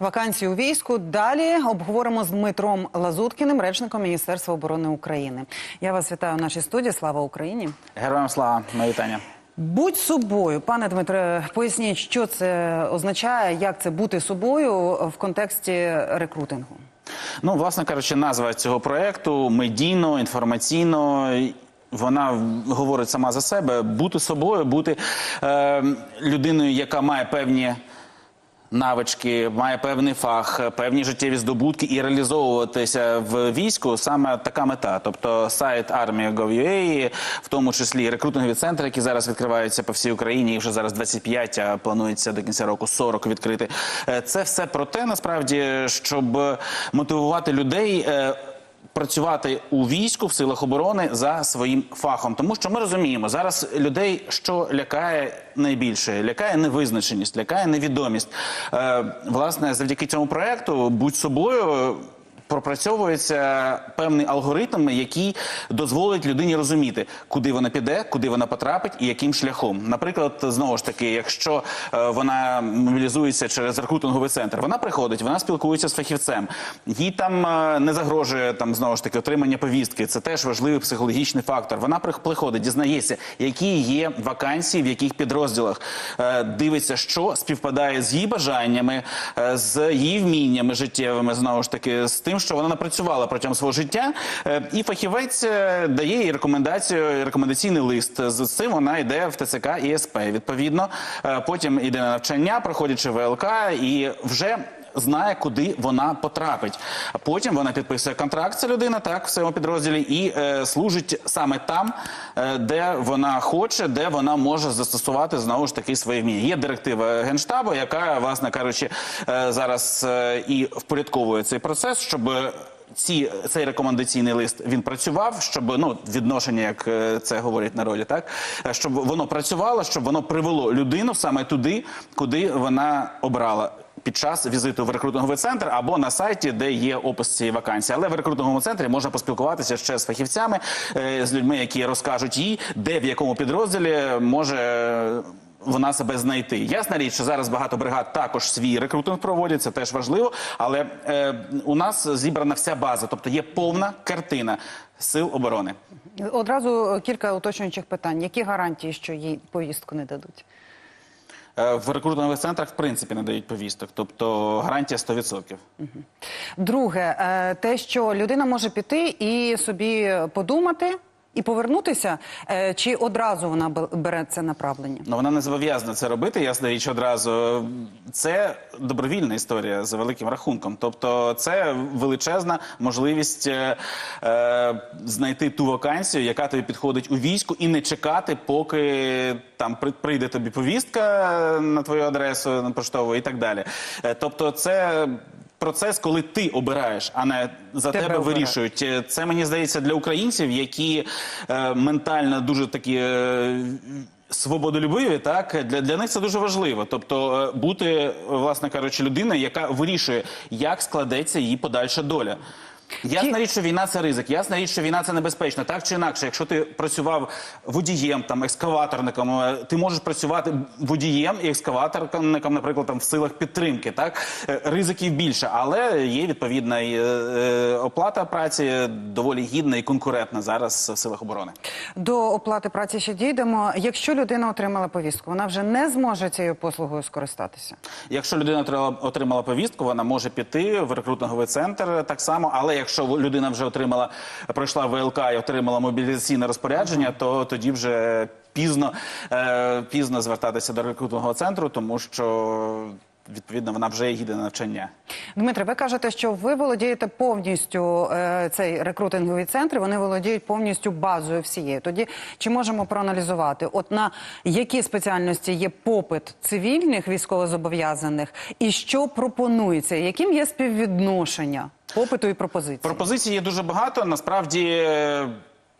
вакансій у війську. Далі обговоримо з Дмитром Лазуткіним, речником Міністерства оборони України. Я вас вітаю в нашій студії. Слава Україні! Героям слава, моє вітання. Будь собою, пане Дмитре, поясніть, що це означає, як це бути собою в контексті рекрутингу. Ну, власне кажучи, назва цього проекту медійно, інформаційно. Вона говорить сама за себе: бути собою, бути е, людиною, яка має певні. Навички, має певний фах, певні життєві здобутки і реалізовуватися в війську саме така мета. Тобто сайт армія.gov.ua, в тому числі рекрутингові центри, які зараз відкриваються по всій Україні, і вже зараз 25, а планується до кінця року 40 відкрити. Е, Це все про те, насправді, щоб мотивувати людей. Працювати у війську в силах оборони за своїм фахом, тому що ми розуміємо, зараз людей що лякає найбільше, лякає невизначеність, лякає невідомість. Е, власне, завдяки цьому проекту будь собою. Пропрацьовується певний алгоритм, який дозволить людині розуміти, куди вона піде, куди вона потрапить і яким шляхом. Наприклад, знову ж таки, якщо е, вона мобілізується через рекрутинговий центр, вона приходить, вона спілкується з фахівцем. Їй там е, не загрожує там знову ж таки отримання повістки. Це теж важливий психологічний фактор. Вона при- приходить, дізнається, які є вакансії, в яких підрозділах Е, дивиться, що співпадає з її бажаннями, з її вміннями життєвими, знову ж таки, з тим, що вона напрацювала протягом свого життя. Е, І фахівець е, дає їй рекомендацію, рекомендаційний лист. З цим вона йде в ТЦК і СП. Відповідно, Е, потім йде на навчання, проходячи ВЛК, і вже. Знає, куди вона потрапить. Потім вона підписує контракт. Ця людина так в своєму підрозділі і е, служить саме там, е, де вона хоче, де вона може застосувати знову ж таки свої вміння. Є директива генштабу, яка, власне кажучи, е, зараз е, і впорядковує цей процес, щоб. Ці цей рекомендаційний лист він працював, щоб ну відношення, як е, це говорять народі, так Е, щоб воно працювало, щоб воно привело людину саме туди, куди вона обрала. Під час візиту в рекрутинговий центр або на сайті, де є опис цієї вакансії. Але в рекрутинговому центрі можна поспілкуватися ще з фахівцями, е, з людьми, які розкажуть їй, де в якому підрозділі може. е, Вона себе знайти. Ясна річ, що зараз багато бригад також свій рекрутинг проводять, це теж важливо. Але е, у нас зібрана вся база, тобто є повна картина сил оборони. Одразу кілька уточнюючих питань. Які гарантії, що їй повістку не дадуть? Е, в рекрутингових центрах в принципі не дають повісток, тобто гарантія 100%. Друге, е, те, що людина може піти і собі подумати і повернутися, е, чи одразу вона бе- бере це направлення? Ну вона не зобов'язана це робити. Ясна річ одразу. Це добровільна історія за великим рахунком. Тобто, це величезна можливість е, е, знайти ту вакансію, яка тобі підходить у війську, і не чекати, поки там при- прийде тобі повістка на твою адресу на поштову і так далі. Е, тобто, це. Процес, коли ти обираєш, а не за Тебе тебе, вирішують. Е, Це мені здається для українців, які е, ментально дуже такі. Е, Свободолюбиві, так для, для них це дуже важливо. Тобто е, бути, е, власне кажучи, людиною, яка вирішує, як складеться її подальша доля. Ясна річ, що війна це ризик. Ясна річ, що війна це небезпечно. Так чи інакше, якщо ти працював водієм, там екскаваторником, е, ти можеш працювати водієм і екскаваторником, наприклад, там в силах підтримки. Так Е, ризиків більше, але є відповідна і, е, е, оплата праці доволі гідна і конкурентна зараз в силах оборони. До оплати праці ще дійдемо. Якщо людина отримала повістку, вона вже не зможе цією послугою скористатися. Якщо людина отримала, отримала повістку, вона може піти в рекрутинговий центр так само. Але якщо людина вже отримала, пройшла ВЛК і отримала мобілізаційне розпорядження, то тоді вже пізно, е, пізно звертатися до рекрутингового центру, тому що відповідно вона вже їде на навчання. Дмитре, ви кажете, що ви володієте повністю е, цей рекрутинговий центр. Вони володіють повністю базою всією. Тоді чи можемо проаналізувати, от на які спеціальності є попит цивільних військовозобов'язаних, і що пропонується? Яким є співвідношення попиту і пропозиції? Пропозицій є дуже багато. Насправді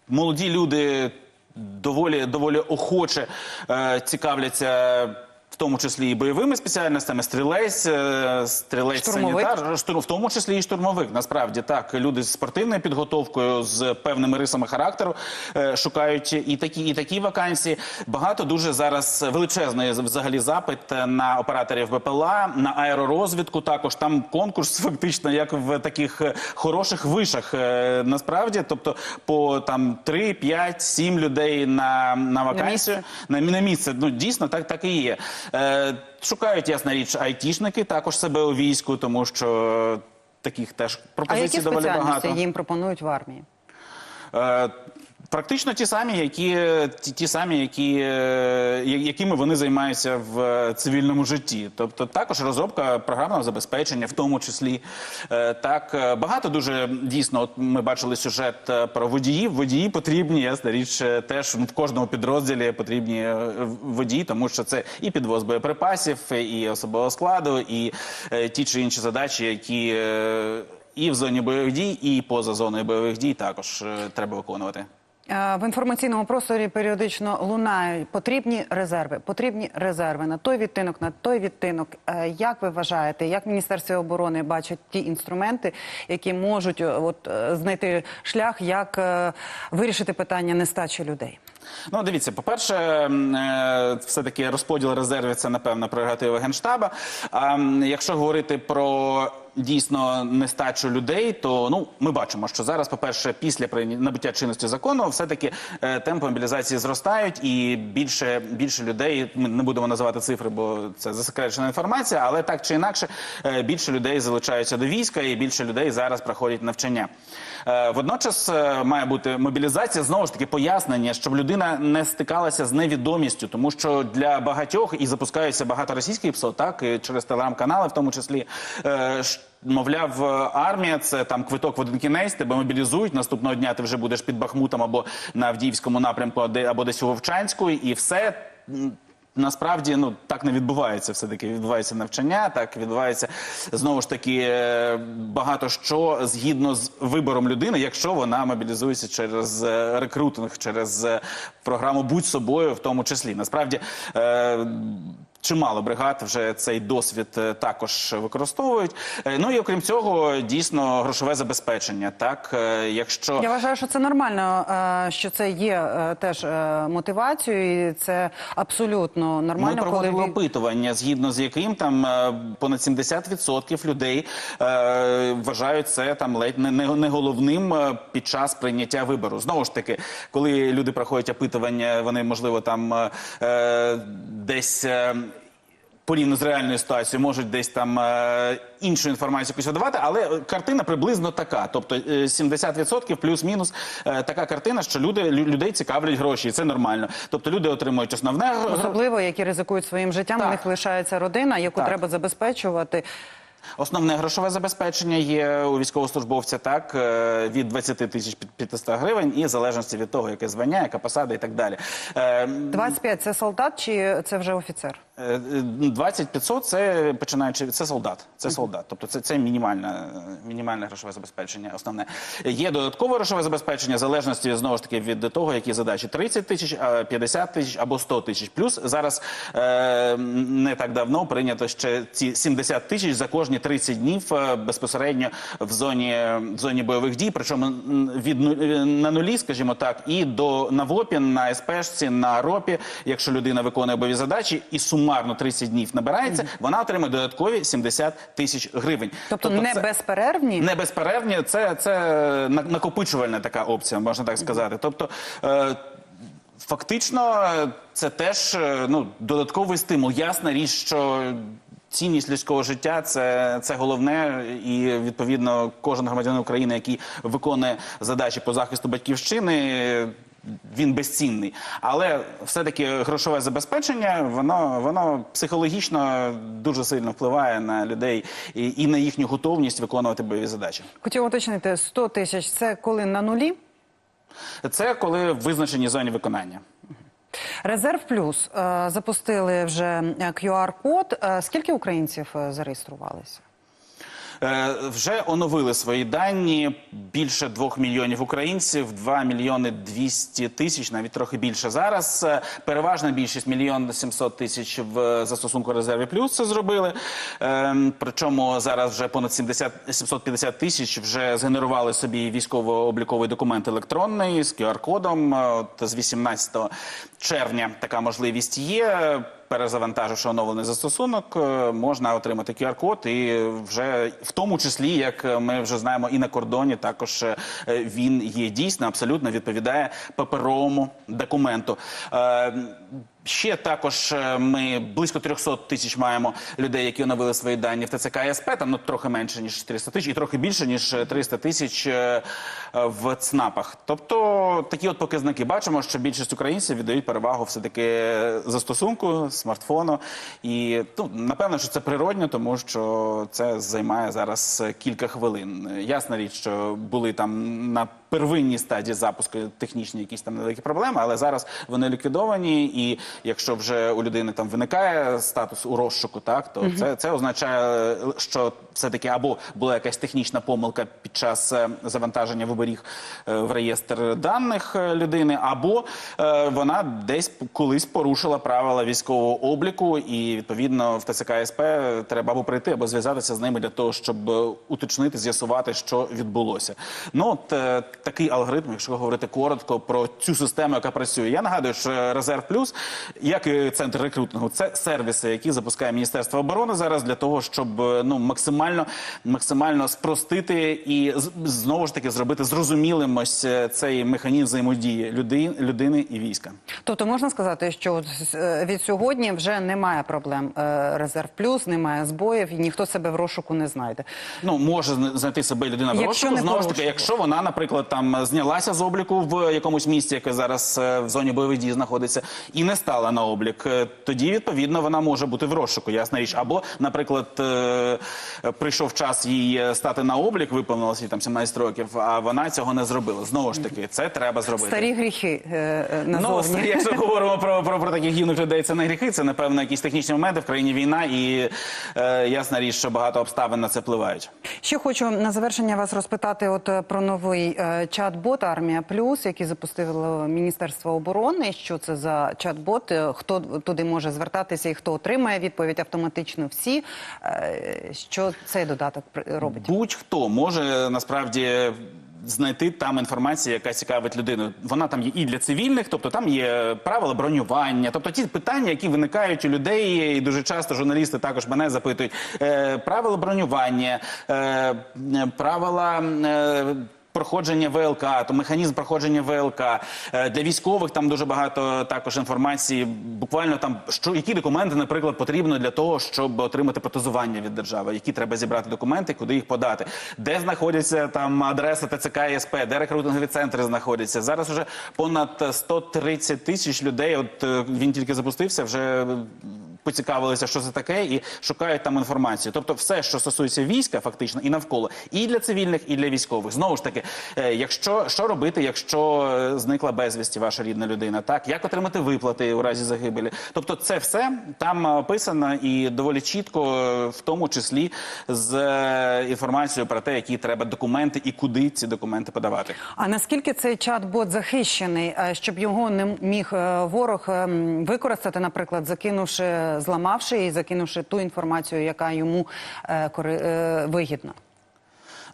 молоді люди доволі доволі охоче е, цікавляться В тому числі і бойовими спеціальностями, стрілець, е, стрілець санітар, штурм, в тому числі і штурмовик. Насправді так, люди з спортивною підготовкою, з певними рисами характеру е, шукають і такі, і такі вакансії. Багато дуже зараз величезний взагалі запит на операторів БПЛА, на аеророзвідку. Також там конкурс фактично як в таких хороших вишах. е, Насправді, тобто по там 3, 5, 7 людей на, на вакансію на, на місце. Ну дійсно так, так і є. Е, шукають ясна річ айтішники також себе у війську, тому що таких теж А пропозицій які доволі спеціальності багато. їм пропонують в армії? Практично ті самі, які ті, ті самі, які, е, якими вони займаються в е, цивільному житті. Тобто також розробка програмного забезпечення, в тому числі Е, так багато дуже дійсно. От ми бачили сюжет про водіїв. Водії потрібні, ясна річ, теж в кожному підрозділі потрібні водії, тому що це і підвоз боєприпасів, і особового складу, і ті чи інші задачі, які і в зоні бойових дій, і поза зоною бойових дій також треба виконувати. Е, В інформаційному просторі періодично лунають потрібні резерви, потрібні резерви на той відтинок, на той відтинок. Е, Як ви вважаєте, як Міністерство оборони бачить ті інструменти, які можуть е, от знайти шлях, як вирішити питання нестачі людей? Ну, дивіться, по-перше, е, все-таки розподіл резервів це, напевно, прерогатива Генштаба. А якщо говорити про дійсно нестачу людей, то ну ми бачимо, що зараз, по-перше, після прийня- набуття чинності закону, все-таки е, темпи мобілізації зростають, і більше, більше людей, ми не будемо називати цифри, бо це засекречена інформація, але так чи інакше, е, більше людей залучаються до війська, і більше людей зараз проходять навчання. Е, Водночас е, має бути мобілізація, знову ж таки пояснення, щоб людина не стикалася з невідомістю, тому що для багатьох і запускаються багато російських ПСО, так і через телеграм-канали, в тому числі. е, Мовляв, армія це там квиток в один кінець, тебе мобілізують. Наступного дня ти вже будеш під Бахмутом або на Авдіївському напрямку, або десь у Вовчанську, і все Насправді ну так не відбувається. Все таки відбувається навчання. Так відбувається знову ж таки е, багато що згідно з вибором людини, якщо вона мобілізується через е, рекрутинг, через е, програму будь собою, в тому числі. Насправді. Е, Чимало бригад вже цей досвід е, також використовують. Е, Ну і окрім цього, дійсно грошове забезпечення. Так, е, якщо Я вважаю, що це нормально, що це є теж мотивацією, і це абсолютно нормально, коли проводили ві- опитування, згідно з яким там понад 70% людей вважають це там ледь не, головним під час прийняття вибору. Знову ж таки, коли люди проходять опитування, вони можливо там десь. Порівняно з реальною ситуацією можуть десь там е, іншу інформацію якусь видавати, але картина приблизно така. Тобто е, 70% плюс-мінус е, така картина, що люди лю- людей цікавлять гроші, і це нормально. Тобто люди отримують основне гро- особливо які ризикують своїм життям. Так. У них лишається родина, яку Так. треба забезпечувати. Основне грошове забезпечення є у військовослужбовця так е, від 20 тисяч 500 гривень, і в залежності від того, яке звання, яка посада і так далі. Е, 25 – це солдат чи це вже офіцер? Е, 20 500 – це починаючи це солдат. Це солдат. Тобто це, це мінімальне, мінімальне грошове забезпечення. Основне є додаткове грошове забезпечення в залежності знову ж таки від того, які задачі 30 тисяч, а 50 тисяч або 100 тисяч. Плюс зараз е, не так давно прийнято ще ці 70 тисяч за кожні 30 днів е, безпосередньо в зоні в зоні бойових дій. Причому від ну- на нулі, скажімо так, і до на ВОПі, на СПшці, на РОПі, якщо людина виконує бойові задачі і сумарно 30 днів набирається, вона отримує додаткові 70 тисяч гривень. Тобто, не це- безперервні? не безперервні, це, це на- накопичувальна така опція, можна так сказати. Тобто. Е, Фактично, це теж е, ну, додатковий стимул. Ясна річ, що цінність людського життя це, це головне, і відповідно кожен громадянин України, який виконує задачі по захисту батьківщини. Він безцінний, але все-таки грошове забезпечення, воно воно психологічно дуже сильно впливає на людей і, і на їхню готовність виконувати бойові задачі. Хотів уточнити, 100 тисяч – це коли на нулі? Це коли в визначеній зоні виконання. Резерв плюс е, запустили вже е, QR-код. Е, Скільки українців е, зареєструвалися? Е, Вже оновили свої дані більше двох мільйонів українців, 2 мільйони 200 тисяч, навіть трохи більше зараз. Е, Переважна більшість мільйон 700 тисяч в застосунку резерві плюс це зробили. Е, Причому зараз вже понад 70, 750 тисяч вже згенерували собі військово-обліковий документ електронний з QR-кодом. Е, з 18 червня така можливість є. Перезавантаживши оновлений застосунок, е, можна отримати QR-код, і вже в тому числі, як ми вже знаємо, і на кордоні також е, він є дійсно абсолютно відповідає паперовому документу. Ще також е, ми близько 300 тисяч маємо людей, які оновили свої дані в ТЦК і СП, там ну, трохи менше ніж 400 тисяч, і трохи більше ніж 300 тисяч е, е, в ЦНАПах. Тобто такі от показники бачимо, що більшість українців віддають перевагу все таки застосунку, смартфону. І ну, напевно, що це природньо, тому що це займає зараз кілька хвилин. Ясна річ, що були там на первинній стадії запуску технічні якісь там невеликі проблеми, але зараз вони ліквідовані. І якщо вже у людини там виникає статус у розшуку, так то це, це означає, що все таки або була якась технічна помилка під час е, завантаження виборів е, в реєстр даних е, людини, або вона десь колись порушила правила військового обліку, і відповідно в ТЦК СП треба або прийти, або зв'язатися з ними для того, щоб уточнити, з'ясувати, що відбулося. Ну от такий алгоритм, якщо говорити коротко про цю систему, яка працює. Я нагадую, що резерв плюс, як і центр рекрутингу, це сервіси, які запускає Міністерство оборони зараз для того, щоб е, ну максимально максимально спростити і знову ж таки зробити зрозумілим ось е, цей механізм взаємодії людини, людини і війська. Тобто можна сказати, що е, від сьогодні вже немає проблем резерв плюс, немає збоїв, і ніхто себе в розшуку не знайде. Ну може знайти себе людина в розшуку. Знову ж таки, якщо вона, наприклад, там знялася з обліку в якомусь місці, яке зараз е, в зоні бойових дій знаходиться, і не стала на облік, е, тоді відповідно вона може бути в розшуку. Ясна річ. Або, наприклад, е, прийшов час їй стати на облік, виповнилося їй там 17 років, а вона цього не зробила. Знову ж таки, це треба зробити. Старі гріхи е, е, Ну, якщо говоримо про, про, про таких юних людей, це не гріхи, це напевно якісь технічні моменти в країні війна, і е, ясна річ, що багато обставин на це впливають. Ще хочу на завершення вас розпитати от про новий чат-бот Армія Плюс, який запустило Міністерство оборони. Що це за чат-бот? Е, Хто туди може звертатися і хто отримає відповідь автоматично? Всі Е, що цей додаток робить? Будь-хто може насправді. Знайти там інформацію, яка цікавить людину. Вона там є і для цивільних, тобто там є правила бронювання, тобто ті питання, які виникають у людей, і дуже часто журналісти також мене запитують. Е, правила бронювання, е, правила. Проходження ВЛК, то механізм проходження ВЛК Е, для військових там дуже багато також інформації. Буквально там що які документи, наприклад, потрібно для того, щоб отримати протезування від держави, які треба зібрати документи, куди їх подати, де знаходяться там адреса ТЦК СП, де рекрутингові центри знаходяться. Зараз вже понад 130 тисяч людей. От е, він тільки запустився, вже поцікавилися, що це таке, і шукають там інформацію. Тобто, все, що стосується війська, фактично, і навколо, і для цивільних, і для військових. Знову ж таки, е, якщо що робити, якщо е, зникла безвісті ваша рідна людина, так як отримати виплати у разі загибелі? Тобто, це все там описано і доволі чітко, е, в тому числі з інформацією про те, які треба документи і куди ці документи подавати. А наскільки цей чат-бот захищений, щоб його не міг ворог ем, використати, наприклад, закинувши, зламавши і закинувши ту інформацію, яка йому е, е, вигідна?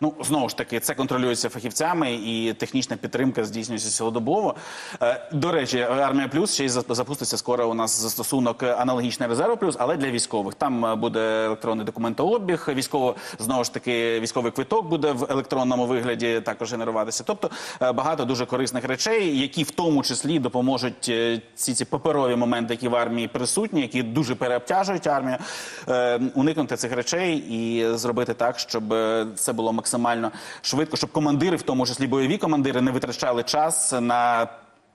Ну знову ж таки, це контролюється фахівцями, і технічна підтримка здійснюється цілодобово. Е, До речі, армія плюс ще й запуститься скоро. У нас застосунок аналогічний резерву плюс, але для військових. Там е, буде електронний документообіг. Військово знову ж таки військовий квиток буде в електронному вигляді також генеруватися. Тобто е, багато дуже корисних речей, які в тому числі допоможуть ці ці паперові моменти, які в армії присутні, які дуже переобтяжують армію, уникнути цих речей і зробити так, щоб це було максимально швидко, щоб командири, в тому числі бойові командири, не витрачали час на.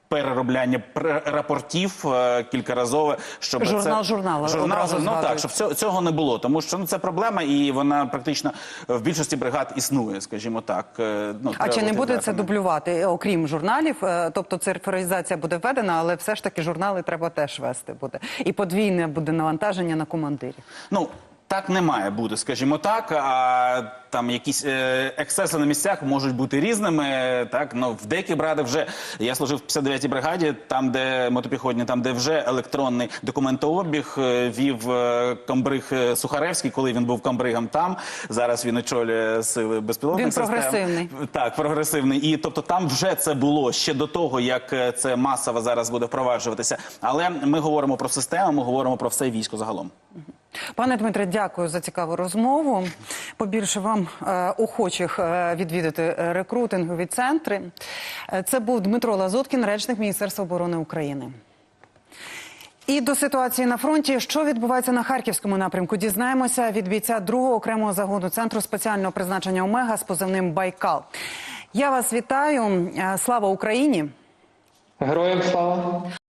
Переробляння рапортів е, кількаразове, щоб Журнал це журнала журнал, одразу ну так, щоб цього, не було, тому що ну це проблема, і вона практично в більшості бригад існує, скажімо так. Е, Ну А чи не буде це дублювати, е, окрім журналів? Е, Тобто цифровізація буде введена, але все ж таки журнали треба теж вести буде. І подвійне буде навантаження на командирів. Ну, Так не має бути, скажімо так. А там якісь е, ексцеси на місцях можуть бути різними. Так ну в деяких бригадах вже я служив в 59-й бригаді, там де мотопіхотні, там де вже електронний документообіг е, вів е, комбриг е, Сухаревський, коли він був комбригом там. Зараз він очолює сили безпілотних Він систем. прогресивний. Так, прогресивний. І тобто там вже це було ще до того, як е, це масово зараз буде впроваджуватися. Але ми говоримо про систему, ми говоримо про все військо загалом. Пане Дмитре, дякую за цікаву розмову. Побільше вам е, охочих е, відвідати рекрутингові центри. Е, це був Дмитро Лазуткін, речник Міністерства оборони України. І до ситуації на фронті, що відбувається на харківському напрямку, дізнаємося від бійця другого окремого загону центру спеціального призначення Омега з позивним Байкал. Я вас вітаю. Е, Слава Україні! Героям слава!